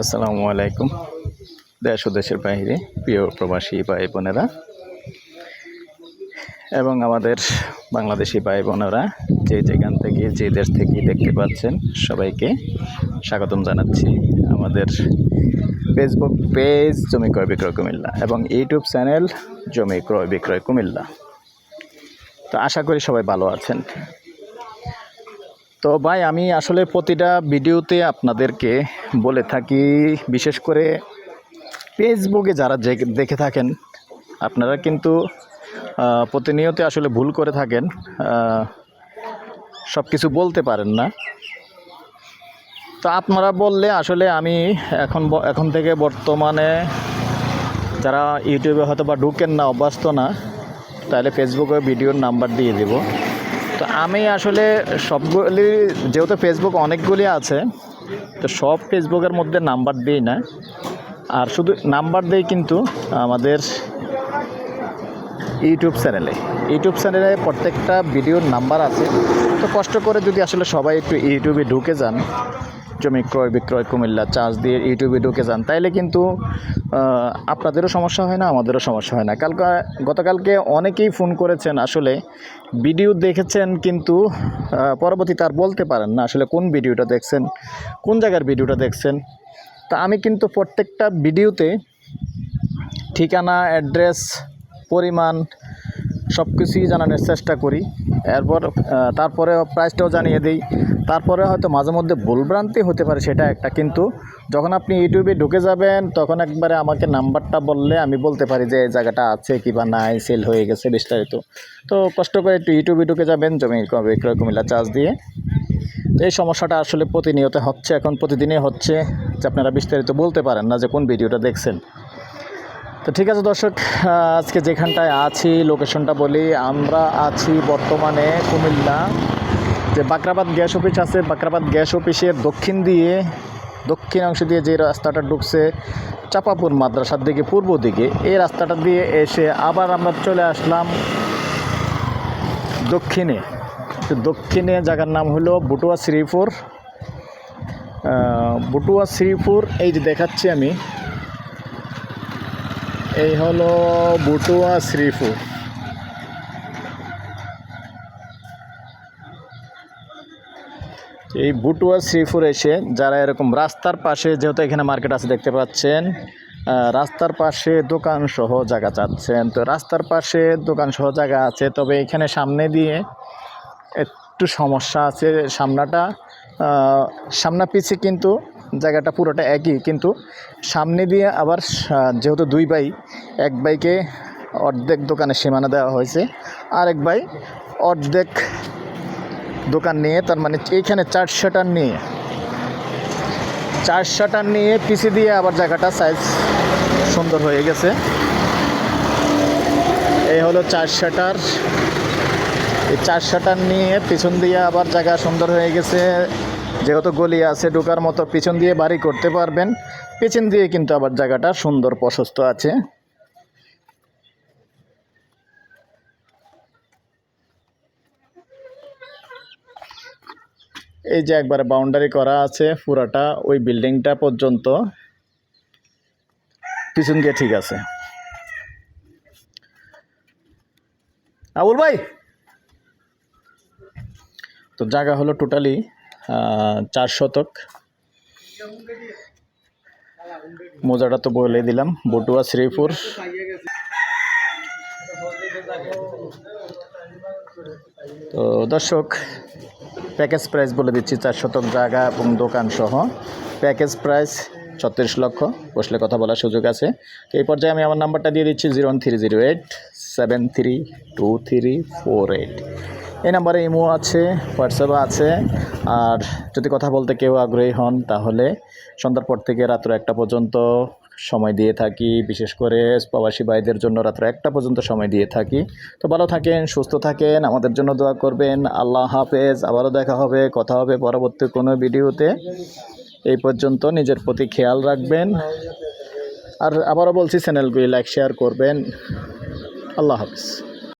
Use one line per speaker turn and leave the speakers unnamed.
আসসালামু আলাইকুম। দেশ ও দেশের বাইরে, প্রিয় প্রবাসী ভাই বোনেরা এবং আমাদের বাংলাদেশি ভাই বোনেরা, যে যেখান থেকে, যে দেশ থেকে দেখতে পাচ্ছেন সবাইকে স্বাগতম জানাচ্ছি আমাদের ফেসবুক পেজ জমি ক্রয় বিক্রয় কুমিল্লা এবং ইউটিউব চ্যানেল জমি ক্রয় বিক্রয় কুমিল্লা। তো আশা করি সবাই ভালো আছেন। তো ভাই, আমি আসলে প্রতিটা ভিডিওতে আপনাদেরকে বলে থাকি, বিশেষ করে ফেসবুকে যারা দেখে থাকেন, আপনারা কিন্তু প্রতিনিয়ত আসলে ভুল করে থাকেন সব কিছু বলতে পারেন না। তো আপনারা বললে আসলে আমি এখন এখন থেকে বর্তমানে যারা ইউটিউবে হয়তো বা ঢুকেন না, অভ্যস্ত না, তাহলে ফেসবুকে ভিডিওর নাম্বার দিয়ে দেব। তো আমি আসলে সবগুলি, যেহেতু ফেসবুক অনেকগুলি আছে, তো সব ফেসবুকের মধ্যে নাম্বার দিই না। আর শুধু নাম্বার দেই কিন্তু আমাদের ইউটিউব চ্যানেলে ইউটিউব চ্যানেলে প্রত্যেকটা ভিডিওর নাম্বার আছে। তো কষ্ট করে যদি আসলে সবাই একটু ইউটিউবে ঢুকে যান জমি ক্রয় বিক্রয় কুমিল্লা চার্জ দিয়ে ইউটিউবে ঢুকে যান তাইলে কিন্তু আপনাদেরও সমস্যা হয় না আমাদেরও সমস্যা হয় না। কালকে গতকালকে অনেকেই ফোন করেছেন আসলে ভিডিও দেখেছেন কিন্তু আহ, পরবর্তীতে আর বলতে পারেন না আসলে কোন ভিডিওটা দেখছেন কোন জায়গার ভিডিওটা দেখছেন। তা আমি কিন্তু প্রত্যেকটা ভিডিওতে ঠিকানা অ্যাড্রেস পরিমাণ সব কিছুই জানানোর চেষ্টা করি। এরপর তারপরে প্রাইসটাও জানিয়ে দিই। তারপরে হয়তো মাঝে মধ্যে ভুলভ্রান্তি হতে পারে সেটা একটা। কিন্তু যখন আপনি ইউটিউবে ঢুকে যাবেন, তখন একবারে আমাকে নাম্বারটা বললে আমি বলতে পারি যে, এই জায়গাটা আছে কি বা নাই সেল হয়ে গেছে বিস্তারিত। তো কষ্ট করে একটু ইউটিউবে ঢুকে যাবেন, জমি বিক্রয় কুমিল্লা চার্জ দিয়ে। এই সমস্যাটা আসলে প্রতিনিয়ত হচ্ছে, এখন প্রতিদিনই হচ্ছে, যে আপনারা বিস্তারিত বলতে পারেন না যে, কোন ভিডিওটা দেখছেন? তো ঠিক আছে দর্শক আজকে যেখানটায় আছি লোকেশনটা বলি, আমরা আছি বর্তমানে কুমিল্লা। যে বাকরাবাদ গ্যাস অফিস আছে, বাকরাবাদ গ্যাস অফিসের দক্ষিণ দিয়ে, দক্ষিণ অংশ দিয়ে যে রাস্তাটা ঢুকছে, চাপাপুর মাদ্রাসার দিকে, পূর্ব দিকে, এই রাস্তাটা দিয়ে এসে আবার আমরা চলে আসলাম দক্ষিণে। তো দক্ষিণে জায়গার নাম হলো বুটুয়া শ্রীপুর। বুটুয়া শ্রীপুর, এই যে দেখাচ্ছি আমি এই হলো বুটুয়া শ্রীপুর এই বুটুয়া শ্রীপুর এসে যারা এরকম রাস্তার পাশে যেহেতু এখানে মার্কেট আছে দেখতে পাচ্ছেন রাস্তার পাশে দোকান সহ জায়গা চাচ্ছেন। তো রাস্তার পাশে দোকান সহ জায়গা আছে, তবে এখানে সামনে দিয়ে একটু সমস্যা আছে সামনাটা। সামনা পিছে কিন্তু জায়গাটা পুরোটা একই, কিন্তু সামনে দিয়ে আবার যেহেতু দুই ভাই, এক বাইকে অর্ধেক দোকানের সীমানা দেওয়া হয়েছে আর এক ভাই অর্ধেক দোকান নিয়ে, তার মানে এইখানে চার শাটার নিয়ে চার শাটার নিয়ে পিছিয়ে দিয়ে আবার জায়গাটা সাইজ সুন্দর হয়ে গেছে। এই হলো চার শাটার এই চার শাটার নিয়ে পিছন দিয়ে আবার জায়গা সুন্দর হয়ে গেছে। যেহেতু গলি আছে, ঢোকার মতো পিছন দিয়ে বাড়ি করতে পারবেন। পিছন দিয়ে কিন্তু আবার জায়গাটা সুন্দর প্রশস্ত আছে। এই যে একবারে বাউন্ডারি করা আছে পুরাটা, ওই বিল্ডিংটা পর্যন্ত। পিছন দিয়ে ঠিক আছে। আবুল ভাই! তো জায়গা হলো টোটালি চার শতক। মোজাটা তো বলে দিলাম, বটুয়া, শ্রীপুর। তো দর্শক, প্যাকেজ প্রাইস বলে দিচ্ছি, চার শতক জায়গা এবং দোকান সহ। প্যাকেজ প্রাইস ছত্রিশ লক্ষ, বসলে কথা বলার সুযোগ আছে। তো এই পর্যায়ে আমি আমার নাম্বারটা দিয়ে দিচ্ছি, zero three zero eight, seven three two three four eight. এই নাম্বারে ইমো আছে হোয়াটসঅ্যাপ আছে। আর যদি কথা বলতে কেউ আগ্রহী হন, তাহলে সন্ধ্যার পর থেকে রাত্র একটা পর্যন্ত সময় দিয়ে থাকি। বিশেষ করে প্রবাসী ভাইদের জন্য রাত্র একটা পর্যন্ত সময় দিয়ে থাকি। তো ভালো থাকেন, সুস্থ থাকেন, আমাদের জন্য দোয়া করবেন। আল্লাহ হাফেজ। আবারও দেখা হবে, কথা হবে পরবর্তী কোনো ভিডিওতে। এই পর্যন্ত নিজের প্রতি খেয়াল রাখবেন। আর আবারও বলছি, চ্যানেলগুলি লাইক, শেয়ার করবেন। আল্লাহ হাফিজ।